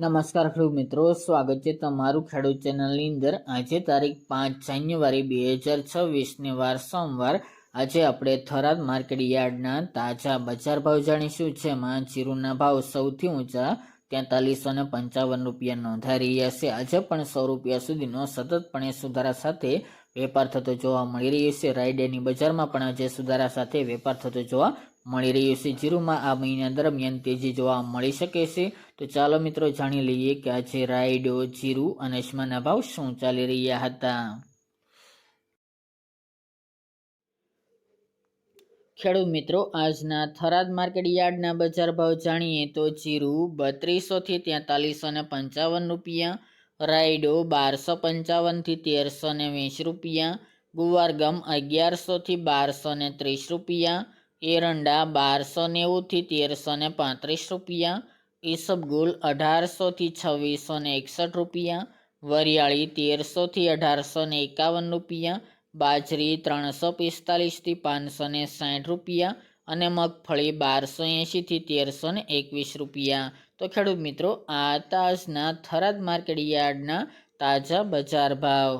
નમસ્કાર ખેડૂત મિત્રો, સ્વાગત છે તમારું ખેડૂત ચેનલની અંદર. આજે તારીખ પાંચ જાન્યુઆરી બે હજાર છવ્વીસને વાર સોમવાર. આજે આપણે થરાદ માર્કેટ યાર્ડના તાજા બજાર ભાવ જાણીશું, જેમાં જીરુના ભાવ સૌથી ઊંચા તેતાલીસો ને પંચાવન રૂપિયા નોંધાઈ રહ્યા છે. આજે પણ સો રૂપિયા સુધીનો સતતપણે સુધારા સાથે વેપાર થતો જોવા મળી રહ્યો છે. રાયડેની બજારમાં પણ આજે સુધારા સાથે વેપાર થતો જોવા મળી રહ્યો છે. જીરુમાં આ મહિના દરમિયાન તેજી જોવા મળી શકે છે. તો ચાલો મિત્રો જાણી લઈએ કે આજે રાયડો, જીરુ અને અશ્માના ભાવ શું ચાલી રહ્યા હતા? ખેડૂત મિત્રો, આજના થરાદ માર્કેટ યાર્ડના બજાર ભાવ જાણીએ તો જીરું બત્રીસોથી તેતાલીસો ને પંચાવન રૂપિયા, રાયડો બારસો પંચાવનથી તેરસો ને વીસ રૂપિયા, ગુવારગમ અગિયારસોથી બારસો ને ત્રીસ રૂપિયા, એરંડા બારસો નેવુંથી તેરસો ને પાંત્રીસ રૂપિયા, ઈસબગુલ અઢારસોથી છવ્વીસો ને એકસઠ રૂપિયા, વરિયાળી તેરસોથી અઢારસો ને એકાવન રૂપિયા બાજરી ત્રણસો પિસ્તાલીસથી પાંચસો ને સાઠ રૂપિયા અને મગફળી બારસો એંશીથી તેરસો ને એકવીસ રૂપિયા. તો ખેડૂત મિત્રો, આ તાજના થરાદ માર્કેટ યાર્ડના તાજા બજાર ભાવ.